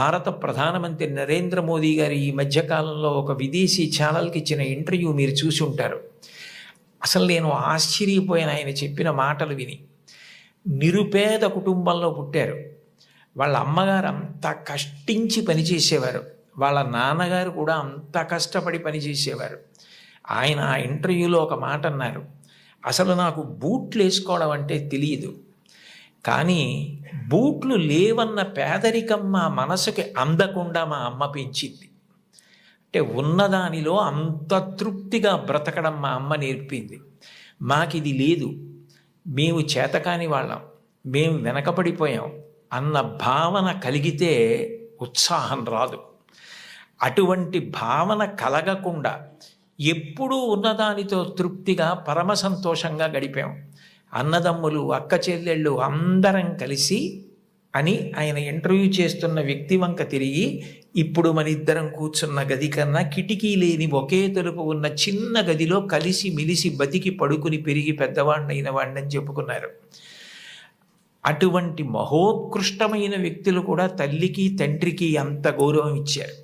భారత ప్రధానమంత్రి నరేంద్ర మోదీ గారు ఈ మధ్యకాలంలో ఒక విదేశీ ఛానల్కి ఇచ్చిన ఇంటర్వ్యూ మీరు చూసి ఉంటారు. అసలు నేను ఆశ్చర్యపోయిన ఆయన చెప్పిన మాటలు విని. నిరుపేద కుటుంబంలో పుట్టారు. వాళ్ళ అమ్మగారు అంత కష్టించి పనిచేసేవారు. వాళ్ళ నాన్నగారు కూడా అంత కష్టపడి పనిచేసేవారు. ఆయన ఆ ఇంటర్వ్యూలో ఒక మాట అన్నారు. అసలు నాకు బూట్లు వేసుకోవడం అంటే తెలియదు. కానీ బూట్లు లేవన్న పేదరికం మా మనసుకి అందకుండా మా అమ్మ పెంచింది. అంటే ఉన్నదానిలో అంత తృప్తిగా బ్రతకడం మా అమ్మ నేర్పింది. మాకిది లేదు. మేము చేతకాని వాళ్ళం. మేము వెనకపడిపోయాం అన్న భావన కలిగితే ఉత్సాహం రాదు. అటువంటి భావన కలగకుండా ఎప్పుడూ ఉన్నదానితో తృప్తిగా పరమ సంతోషంగా గడిపాం. అన్నదమ్ములు అక్క చెల్లెళ్ళు అందరం కలిసి అని ఆయన ఇంటర్వ్యూ చేస్తున్న వ్యక్తి వంక తిరిగి ఇప్పుడు మన ఇద్దరం కూర్చున్న గది కన్నా కిటికీ లేని ఒకే తలుపు ఉన్న చిన్న గదిలో కలిసి మిలిసి బతికి పడుకుని పెరిగి పెద్దవాడినైన వాడిని చెప్పుకున్నారు. అటువంటి మహోత్కృష్టమైన వ్యక్తులు కూడా తల్లికి తండ్రికి అంత గౌరవం ఇచ్చారు.